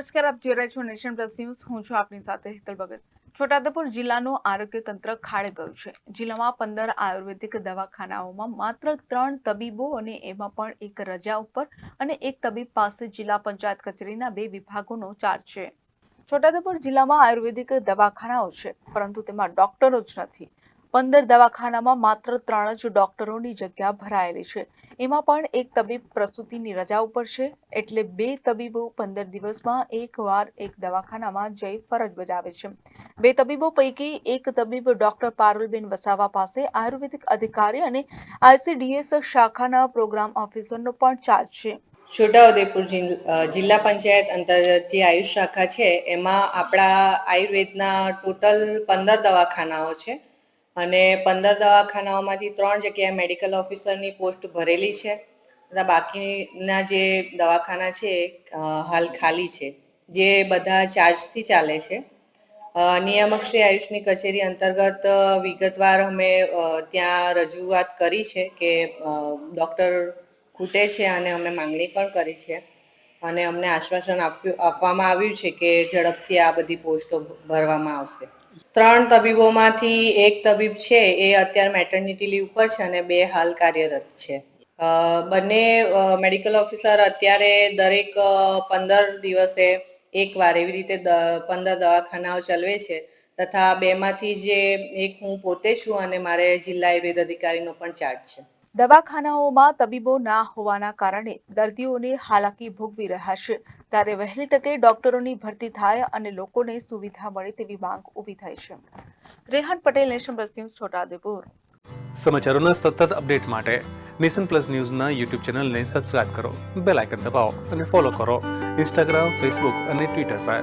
નમસ્કાર, આપ જોઈ રહ્યા છો નેશન પ્લસ ન્યૂઝ. હું છું આપની સાથે હેતલ ભગત. છોટાઉદેપુર જિલ્લાનું આરોગ્ય તંત્ર ખાડે ગયું છે. જિલ્લામાં પંદર આયુર્વેદિક દવાખાનાઓમાં માત્ર ત્રણ તબીબો અને એમાં પણ એક રજા ઉપર અને એક તબીબ પાસે જિલ્લા પંચાયત કચેરીના બે વિભાગોનો ચાર્જ છે. છોટાઉદેપુર જિલ્લામાં આયુર્વેદિક દવાખાનાઓ છે, પરંતુ તેમાં ડોક્ટરો જ નથી. પંદર દવાખાનામાં માત્ર ત્રણ જ ડોક્ટરોની જગ્યા ભરાયેલી છે. એમાં પણ એક તબીબ પ્રસૂતિની રજા ઉપર છે. એટલે બે તબીબો પંદર દિવસમાં એકવાર એક દવાખાનામાં જઈ ફરજ બજાવે છે. બે તબીબો પૈકી એક તબીબ ડોક્ટર પારુલબેન વસાવા પાસે આયુર્વેદિક અધિકારી અને આઈસીડીએસ શાખાના પ્રોગ્રામ ઓફિસરનો પણ ચાર્જ છે. છોટાઉદેપુર જિલ્લા પંચાયત અંતર્ગત જે આયુષ શાખા છે, એમાં આપણા આયુર્વેદના ટોટલ પંદર દવાખાનાઓ છે. અને પંદર દવાખાનાઓમાંથી ત્રણ જગ્યાએ મેડિકલ ઓફિસરની પોસ્ટ ભરેલી છે. તથા બાકીના જે દવાખાના છે હાલ ખાલી છે. જે બધા ચાર્જથી ચાલે છે. નિયામક શ્રી આયુષની કચેરી અંતર્ગત વિગતવાર અમે ત્યાં રજૂઆત કરી છે કે ડૉક્ટર ખૂટે છે અને અમે માંગણી પણ કરી છે. અને અમને આશ્વાસન આપ્યું, આપવામાં આવ્યું છે કે ઝડપથી આ બધી પોસ્ટો ભરવામાં આવશે. ત્રણ તબીબોમાંથી એક તબીબ છે, એ અત્યારે મેટર્નિટી લીવ પર છે અને બે હાલ કાર્યરત છે. બંને મેડિકલ ઓફિસર અત્યારે દરેક પંદર દિવસે એકવાર એવી રીતે પંદર દવાખાનાઓ ચલાવે છે. તથા બેમાંથી જે એક હું પોતે છું અને મારે જિલ્લા આયુર્વેદ અધિકારીનો પણ ચાર્જ છે. દવાખાનાઓમાં તબીબો ના હોવાના કારણે દર્દીઓને હાલાકી ભોગવી રહ્યા છે. ત્યારે વહેલી તકે ડોક્ટરોની ભરતી થાય અને લોકોને સુવિધા મળે તેવી માંગ ઊભી થઈ છે. Rehan Patel, nation plus news, Chhotaudepur. સમાચારોના સતત અપડેટ માટે નેશન પ્લસ ન્યૂઝના યુટ્યુબ ચેનલને સબસ્ક્રાઇબ કરો, બેલ આઇકન દબાવો અને ફોલો કરો. ઇન્સ્ટાગ્રામ, ફેસબુક અને ટ્વિટર પર.